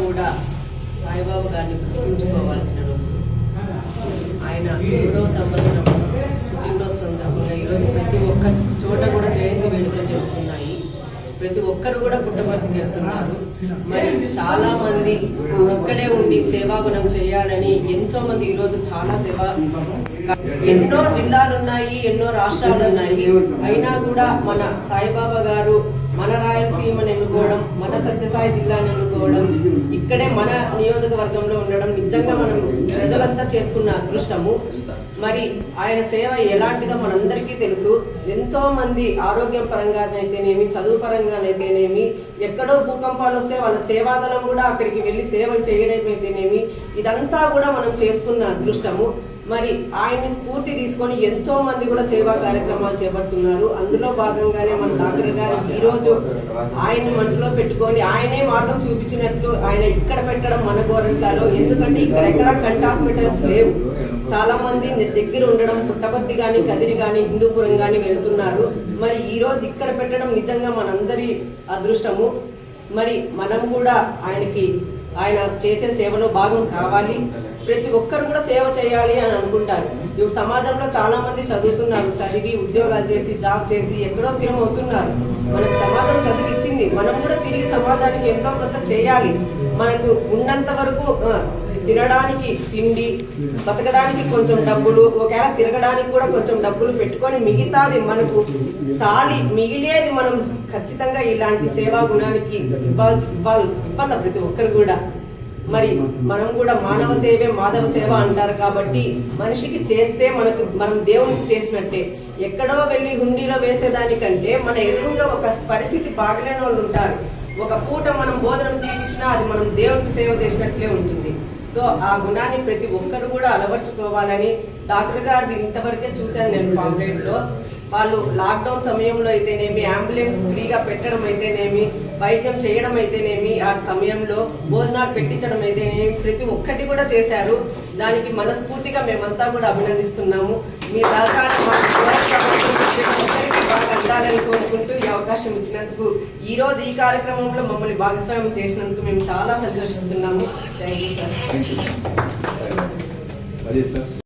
కూడా సాయిబాబు గారిని గుర్తించుకోవాల్సిన రోజు. ఆయన మూడవ సంవత్సరం పుట్టినరోజు సందర్భంగా ఈరోజు ప్రతి ఒక్క చోట కూడా జయంతి వేడుకలు జరుగుతున్నాయి. ప్రతి ఒక్కరు కూడా పుట్టబర్తికి వెళ్తున్నారు. మరి చాలా మంది ఇక్కడే ఉండి సేవాగుణం చేయాలని ఎంతో మంది ఈరోజు చాలా సేవ ఎన్నో జిల్లాలు ఉన్నాయి ఎన్నో రాష్ట్రాలు ఉన్నాయి అయినా కూడా మన సాయిబాబా గారు మన రాయలసీమను ఎన్నుకోవడం మన సత్యసాయి జిల్లాను ఎన్నుకోవడం ఇక్కడే మన నియోజకవర్గంలో ఉండడం నిజంగా మనం ప్రజలంతా చేసుకున్న అదృష్టము. మరి ఆయన సేవ ఎలాంటిదో మనందరికీ తెలుసు. ఎంతో మంది ఆరోగ్యం పరంగానైతేనేమి చదువు పరంగానైతేనేమి ఎక్కడో భూకంపాలు వస్తే వాళ్ళ సేవాదనం కూడా అక్కడికి వెళ్ళి సేవలు చేయడం అయితేనేమి ఇదంతా కూడా మనం చేసుకున్న అదృష్టము. మరి ఆయన్ని స్ఫూర్తి తీసుకొని ఎంతో మంది కూడా సేవా కార్యక్రమాలు చేపడుతున్నారు. అందులో భాగంగానే మన డాక్టర్ గారు ఈ రోజు ఆయన్ని మనసులో పెట్టుకొని ఆయనే మార్గం చూపించినట్లు ఆయన ఇక్కడ పెట్టడం మన గోరంటాలో. ఎందుకంటే ఇక్కడ ఎక్కడ కంటి హాస్పిటల్స్ లేవు. చాలా మంది దగ్గర ఉండడం పుట్టపర్తి కానీ కదిరి కానీ హిందూపురం కానీ వెళ్తున్నారు. మరి ఈ రోజు ఇక్కడ పెట్టడం నిజంగా మనందరి అదృష్టము. మరి మనం కూడా ఆయనకి ఆయన చేసే సేవలో భాగం కావాలి. ప్రతి ఒక్కరు కూడా సేవ చేయాలి అని అనుకుంటారు. ఇప్పుడు సమాజంలో చాలా మంది చదువుతున్నారు చదివి ఉద్యోగాలు చేసి జాబ్ చేసి ఎక్కడో స్థిరం అవుతున్నారు మనకు సమాజం చదువు ఇచ్చింది. మనం కూడా తిరిగి సమాజానికి ఎంతో కొంత చేయాలి. మనకు ఉన్నంత వరకు తినడానికి తిండి బతకడానికి కొంచెం డబ్బులు ఒకవేళ తిరగడానికి కూడా కొంచెం డబ్బులు పెట్టుకొని మిగతాది మనకు చాలి మిగిలేది మనం ఖచ్చితంగా ఇలాంటి సేవా గుణానికి ఇవ్వాల్సి ఇవ్వాలి ఇవ్వాలి ప్రతి ఒక్కరు కూడా. మరి మనం కూడా మానవ సేవే మాధవ సేవ అంటారు కాబట్టి మనిషికి చేస్తే మనకు మనం దేవునికి చేసినట్టే. ఎక్కడో వెళ్ళి హుండీలో వేసేదానికంటే మన ఎదురుగా ఒక పరిస్థితి బాగలేని వాళ్ళు ఉంటారు. ఒక పూట మనం భోజనం తీసినా అది మనం దేవునికి సేవ చేసినట్లే ఉంటుంది. సో ఆ గుణాన్ని ప్రతి ఒక్కరు కూడా అలవర్చుకోవాలని డాక్టర్ గారు ఇంతవరకే చూశాను నేను పాంప్లెట్లో వాళ్ళు లాక్డౌన్ సమయంలో అయితేనేమి అంబులెన్స్ ఫ్రీగా పెట్టడం అయితేనేమి వైద్యం చేయడం అయితేనేమి ఆ సమయంలో భోజనాలు పెట్టించడం అయితేనేమి ప్రతి ఒక్కటి కూడా చేశారు. దానికి మనస్ఫూర్తిగా మేమంతా కూడా అభినందిస్తున్నాము. మీ సహకారం మాకు బాగా అందాలని కోరుకుంటూ ఈ అవకాశం ఇచ్చినందుకు ఈ రోజు ఈ కార్యక్రమంలో మమ్మల్ని భాగస్వామ్యం చేసినందుకు మేము చాలా సంతోషిస్తున్నాము. Thank you sir. అదే సార్.